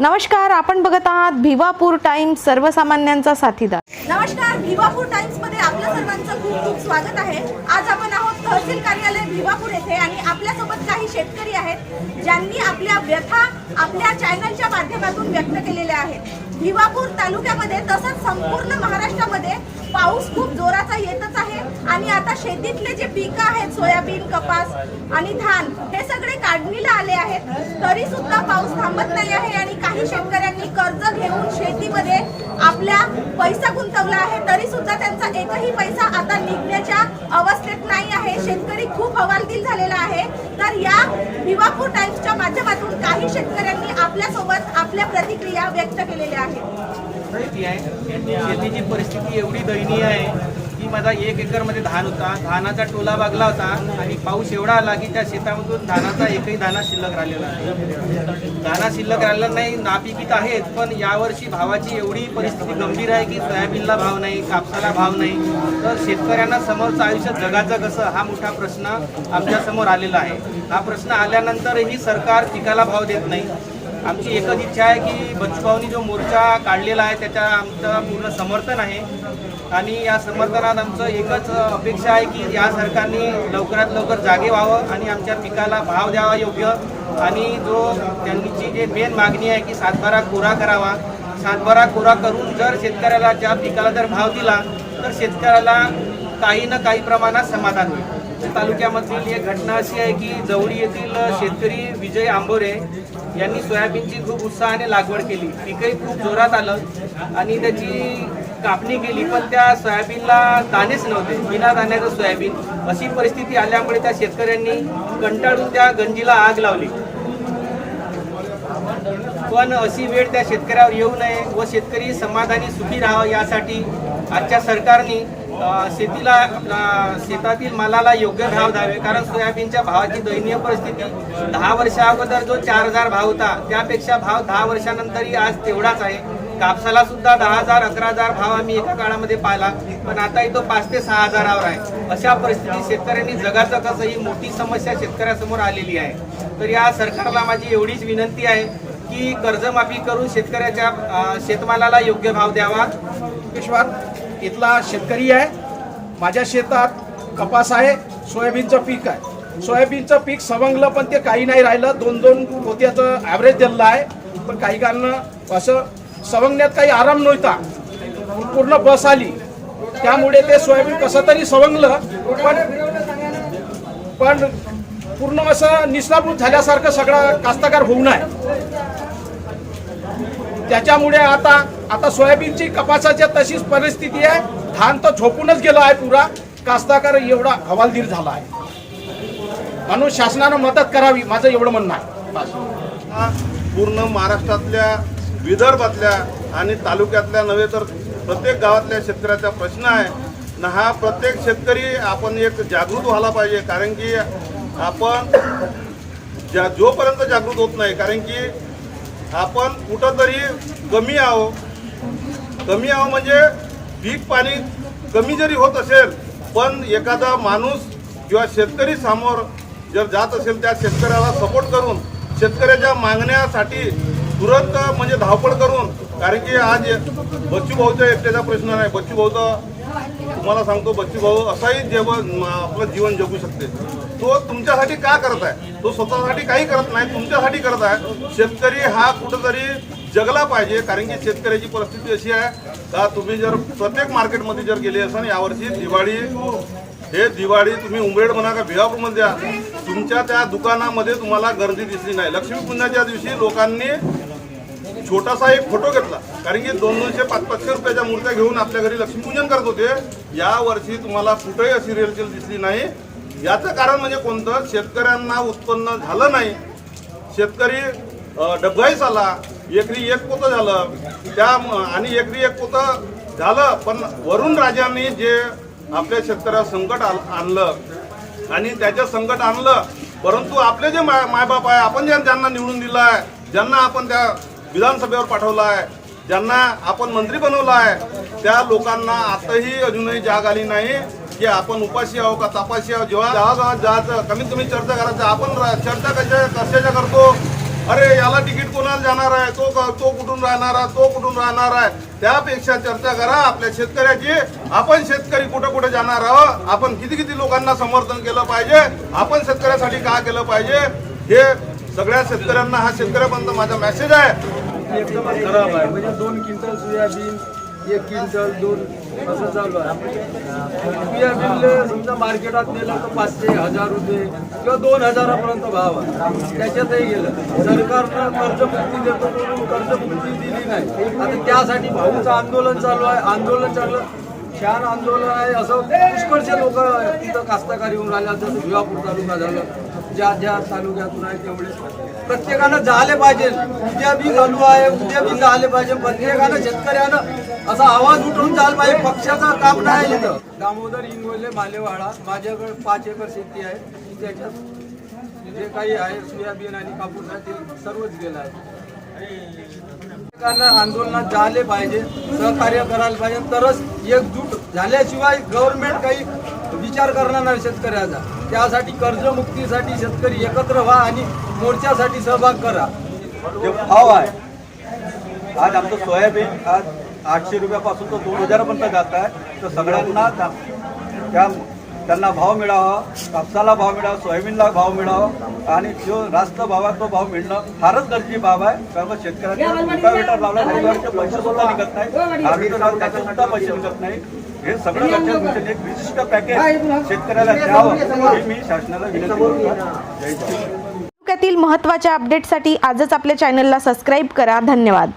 नमस्कार आपण बघत आहात भिवापूर टाइम्स सर्वसामान्यांचा साथीदार. नमस्कार भिवापूर टाइम्समध्ये आपल्या सर्वांचं खूप खूप स्वागत आहे. आज आपण आहोत तहसील कार्यालय भिवापूर येथे आणि आपल्यासोबत काही शेतकरी आहेत ज्यांनी आपल्या व्यथा आपल्या चॅनलच्या माध्यमातून व्यक्त केलेल्या आहेत. भिवापूर तालुक्यामध्ये तसंच संपूर्ण महाराष्ट्रामध्ये पाऊस खूप जोराचा येतच आहे आणि आता शेतीतले जे पिकं आहेत सोयाबीन कपास आणि धान हे सगळे काढणीला आले आहेत. तरी सुद्धा पाऊस थांबत नाही आहे आणि काही शेतकऱ्यांनी कर्ज घेऊन शेतीमध्ये आपल्या पैसा गुंतवला आहे तरी सुद्धा त्यांचा एकही पैसा आता निघण्याच्या अवस्थेत नाही आहे. शेतकरी खूप हवालदिल झालेला आहे. तर या भिवापूर टाइम्सच्या माध्यमातून काही शेतकऱ्यांनी आपल्यासोबत आपल्या प्रतिक्रिया व्यक्त केलेल्या आहेत. शेतीची परिस्थिती एवढी दयनीय आहे. की माझा एक एकरमध्ये धान होता. धानाचा टोला बागला होता आणि पाऊस एवढा आला की त्या शेतामधून धानाचा एकही दाना शिल्लक राहिलेला नाही. शिल्लक राहिलेला नाही नापिकीत आहेत पण यावर्षी भावाची एवढी परिस्थिती गंभीर आहे की सोयाबीनला भाव नाही कापसाला भाव नाही. तर शेतकऱ्यांना समोरचं आयुष्य जगाचं कसं? हा मोठा प्रश्न आमच्यासमोर आलेला आहे. हा प्रश्न आल्यानंतरही सरकार पिकाला भाव देत नाही. आमची एकच इच्छा आहे की बच्चूभाऊनी जो मोर्चा काढलेला आहे त्याच्या आमचं पूर्ण समर्थन आहे. आणि या समर्थनात आमचं एकच अपेक्षा आहे की या सरकारने लवकरात लवकर जागे व्हावं आणि आमच्या पिकाला भाव द्यावा योग्य. आणि जो त्यांची जे मेन मागणी आहे की सातबारा कोरा करावा. सातबारा कोरा करून जर शेतकऱ्याला ज्या पिकाला जर भाव दिला तर शेतकऱ्याला काही ना काही प्रमाणात समाधान होईल. तालुक्यामधील एक घटना अशी आहे की जवळी येथील शेतकरी विजय आंबोरे यांनी सोयाबीनची खूप उत्साहाने लागवड केली. पिकही खूप जोरात आलं आणि त्याची कापणी केली पण त्या सोयाबीनला दाणेच नव्हते बिना दाण्याचं सोयाबीन. अशी परिस्थिती आल्यामुळे त्या शेतकऱ्यांनी कंटाळून त्या गंजीला आग लावली. पण अशी वेळ त्या शेतकऱ्यावर येऊ नये व शेतकरी समाधानी सुखी राहावं यासाठी आजच्या सरकारने शेतीला आपला शेतातील मालाला योग्य भाव द्यावे. कारण सोयाबीनच्या भावाची दयनीय परिस्थिती. दहा वर्षा अगोदर जो चार हजार भाव होता त्यापेक्षा भाव दहा वर्षानंतरही आज तेवढाच आहे. कापसाला सुद्धा दहा हजार अकरा हजार भाव आम्ही एका काळामध्ये पाहिला. पण आता तो पाच ते सहा हजारावर आहे. अशा परिस्थितीत शेतकऱ्यांनी जगाचं कसं ही मोठी समस्या शेतकऱ्यासमोर आलेली आहे. तर या सरकारला माझी एवढीच विनंती आहे की कर्जमाफी करून शेतकऱ्याच्या शेतमालाला योग्य भाव द्यावा. विश्वास इथला शेतकरी आहे. माझ्या शेतात कपास आहे सोयाबीनचं पीक आहे. सोयाबीनचं पीक सवंगलं पण ते काही नाही राहिलं. दोन दोन पोत्याचं ॲव्हरेज दिलेलं आहे. पण काही कारणं असं सवंगण्यात काही आराम नव्हता. पूर्ण बस आली. त्यामुळे ते सोयाबीन कसं तरी सवंगलं. पण पण पूर्ण असं निष्णाभूत झाल्यासारखं सगळं कास्तकार होऊ नये. त्याच्यामुळे आता आता सोयाबीनची कपासाच्या तशीच परिस्थिती आहे. धान तर झोपूनच गेलं आहे पुरा. कास्ताकार एवढा हवालदिल झाला आहे. म्हणून शासनानं मदत करावी माझं एवढं म्हणणं आहे. पूर्ण महाराष्ट्रातल्या विदर्भातल्या आणि तालुक्यातल्या नव्हे तर प्रत्येक गावातल्या शेतकऱ्याचा प्रश्न आहे. ना हा प्रत्येक शेतकरी आपण एक जागृत व्हायला पाहिजे कारण की आपण ज्या जोपर्यंत जागृत होत नाही कारण की आपण कुठंतरी कमी आहो. कमी आहो म्हणजे पीक पाणी कमी जरी होत असेल पण एखादा माणूस किंवा शेतकरी समोर जर जात असेल त्या शेतकऱ्याला सपोर्ट करून शेतकऱ्याच्या मागण्यासाठी तुरंत म्हणजे धावपळ करून कारण की आज बच्चू भाऊचा एकट्याचा प्रश्न नाही. बच्चू भाऊचा तुम्हाला सांगतो बच्चू भाऊ असाही जेवण आपलं जीवन जगू शकते तो तुमच्यासाठी का करत आहे? तो स्वतःसाठी काही करत नाही तुमच्यासाठी करत आहे. शेतकरी हा कुठंतरी जगला पाहिजे कारण की शेतकऱ्याची परिस्थिती अशी आहे का तुम्ही जर प्रत्येक मार्केटमध्ये जर गेले असाल यावर्षी दिवाळी हे दिवाळी तुम्ही उमरेड म्हणा का भिवापूरमध्ये द्या तुमच्या त्या दुकानामध्ये तुम्हाला गर्दी दिसली नाही. लक्ष्मीपूजनाच्या दिवशी लोकांनी छोटासा एक फोटो घेतला. कारण की दोन दोनशे पाच पाचशे रुपयाच्या मूर्त्या घेऊन आपल्या घरी लक्ष्मीपूजन करत होते. या वर्षी तुम्हाला कुठेही अशी रेलचेल दिसली नाही. याचं कारण म्हणजे कोणतं? शेतकऱ्यांना उत्पन्न झालं नाही. शेतकरी डबघाईस आला. एकरी एक पोतं झालं. त्या आणि एकरी एक पोतं झालं पण वरुण राजांनी जे आपल्या शेतकऱ्यावर संकट आल- आणलं आणि त्याचं संकट आणलं परंतु आपले जे माय मायबाप आहे आपण ज्या ज्यांना निवडून दिलं आहे ज्यांना आपण त्या विधानसभेवर पाठवला आहे ज्यांना आपण मंत्री बनवला आहे त्या लोकांना आताही अजूनही जाग आली नाही की आपण उपाशी आहो का तापाशी आहो जेव्हा गावागावात जायचं कमीत कमी चर्चा करायचं आपण चर्चा कशा कशाच्या करतो. अरे याला तिकीट कोणाला जाणार आहे? तो तो कुठून राहणार आहे? तो कुठून राहणार आहे? त्यापेक्षा चर्चा करा. आपल्या शेतकऱ्याची आपण शेतकरी कुठं कुठं जाणार आहोत? आपण किती किती लोकांना समर्थन केलं पाहिजे? आपण शेतकऱ्यासाठी का केलं पाहिजे? हे सगळ्या शेतकऱ्यांना हा शेतकऱ्यापर्यंत माझा मेसेज आहे. एकदमच खराब आहे. म्हणजे दोन क्विंटल सोयाबीन एक क्विंटल दोन असं चालू आहे. सोयाबीन समजा मार्केटात नेलं तर पाचशे हजार रुपये किंवा दोन हजारापर्यंत भाव आहे. त्याच्यातही गेलं. सरकारनं कर्जमुक्ती देतो म्हणून कर्जमुक्ती दिली नाही. आता त्यासाठी भाऊचं आंदोलन चालू आहे. आंदोलन चाललं. छान आंदोलन आहे. असं पुष्कळचे लोक तिथं कास्तकारी होऊन राहिले. जसं भिवापूर तालुका झालं. ज्या ज्या तालुक्यातून आहे तेवढे प्रत्येकानं जायला पाहिजे. उद्या बी चालू आहे उद्या बी जायला पाहिजे. प्रत्येकानं शेतकऱ्यानं असा आवाज उठवून जायला पाहिजे. पक्षाचं काम नाही इथं. दामोदर इंगोले मालेवाडा. माझ्याकडे पाच एकर शेती आहे. त्याच्यात जे काही आहे सोयाबीन आणि कापूस आहे ते सर्वच गेलं आहे. आंदोलनात जायला पाहिजे. सहकार्य करायला पाहिजे. तरच एकजूट झाल्याशिवाय गव्हर्नमेंट काही विचार करणार नाही शेतकऱ्याचा. त्यासाठी कर्जमुक्तीसाठी शेतकरी एकत्र व्हा आणि मोर्चासाठी सहभाग करा. जे भाव आहे आज आमचं सोयाबीन आज आठशे रुपयापासून तर दोन हजारापर्यंत जात आहे. तर सगळ्यांना त्या- त्या त्यांना भाव मिळावा कापसाला भाव मिळावा सोयाबीनला भाव मिळावा आणि जो रास्त भाव आहे तो भाव मिळणं फारच गरजेची बाब आहे. कारण रोटावेटर लावला पैसे सुद्धा निघत नाही हार्वेस्टर त्याचे सुद्धा पैसे निघत नाही हे सगळं लक्षात घेऊन एक विशिष्ट पॅकेज शेतकऱ्याला द्यावं ही मी शासनाला विनंती करतो. तालुक्यातील महत्त्वाच्या अपडेटसाठी आजच आपल्या चॅनलला सबस्क्राईब करा. धन्यवाद.